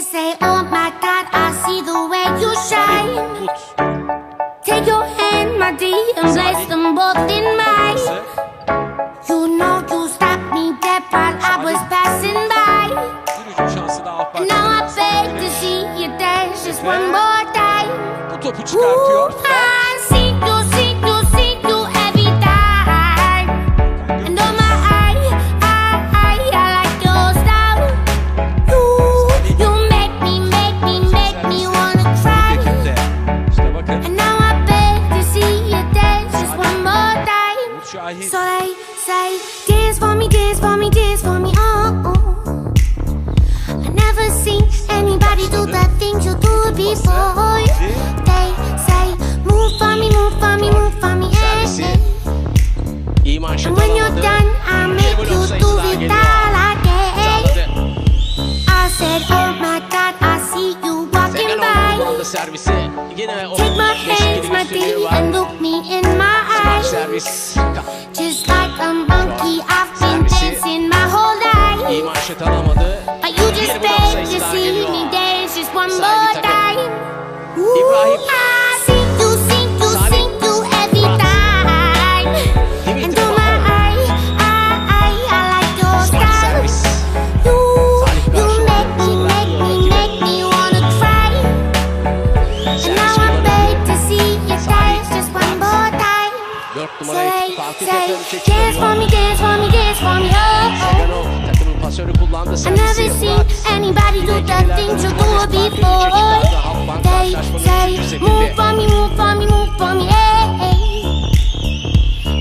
and say, Oh my God, I see the way you shine. Take your hand, my dear, and place them both in mine. You know you stopped me dead while I was passing by. Now I beg to see you dance just one more time. Ooh, time. Umut Şahin. So they say, dance for me, dance for me, dance for me, oh. oh. I never seen anybody do the things you do before. They say, move for me, move for me, move for me, eh, manşet And when you're done, I make you do it all again. I said, oh my God, I see you walking by. kullandı servisi. Yine o Take my hands, my üstünlüğü and look me Smaç Just like a monkey, I've been dancing my whole life. İyi manşet alamadı. But you just Bir blok beg to see me dance just one more time. İbrahim. Dance for me, dance for me, dance for me, oh, oh. Pasörü kullandı. I never seen anybody do the things you do before. They say, move for me, move for me, move for me, hey.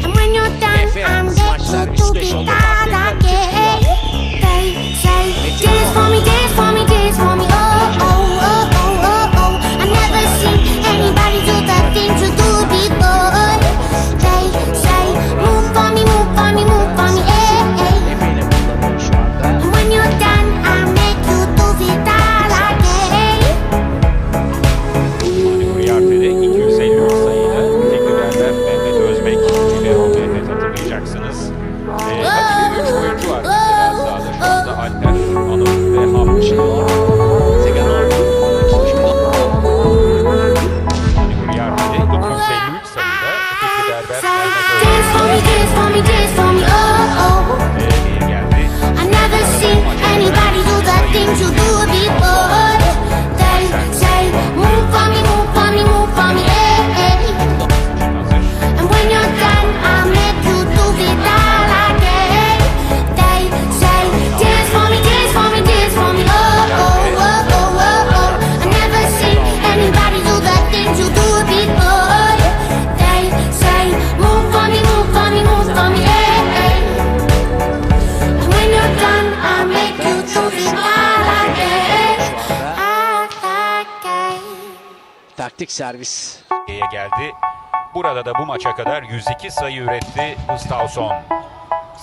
And when you're done, I'm servis, to beş the oldu, God Taktik servis. Geldi. Burada da bu maça kadar 102 sayı üretti Gustafsson.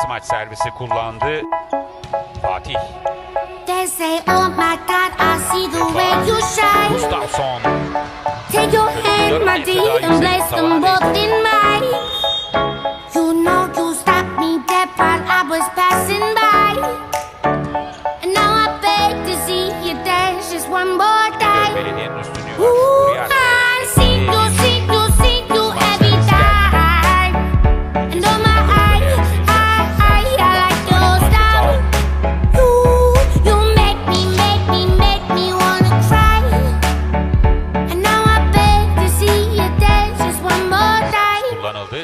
Smaç servisi kullandı. Fatih They say, oh my God, I see the way you shine. Gustafsson Take your hand, my dear, and place them both in mine. You know you stopped me dead while I was passing by. And now I beg to see you dance just one more time. belediyenin var.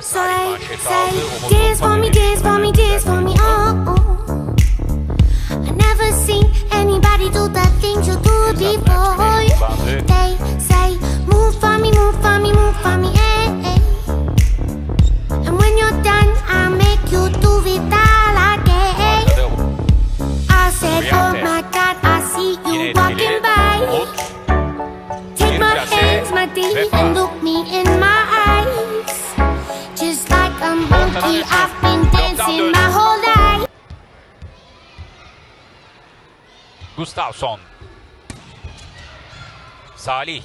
Time. kullanıldı. So Salih they manşeti say, aldı. Dance for me, dance for me, dance for me, oh, oh. I never seen anybody do the things you do before. They say, move for me, move for me, move for me, eh, eh. And when you're done, I make you do it all again. I said, oh my God, I see you walking by. Take my hands, my D, Vefa. and look me in my Gustafsson. Salih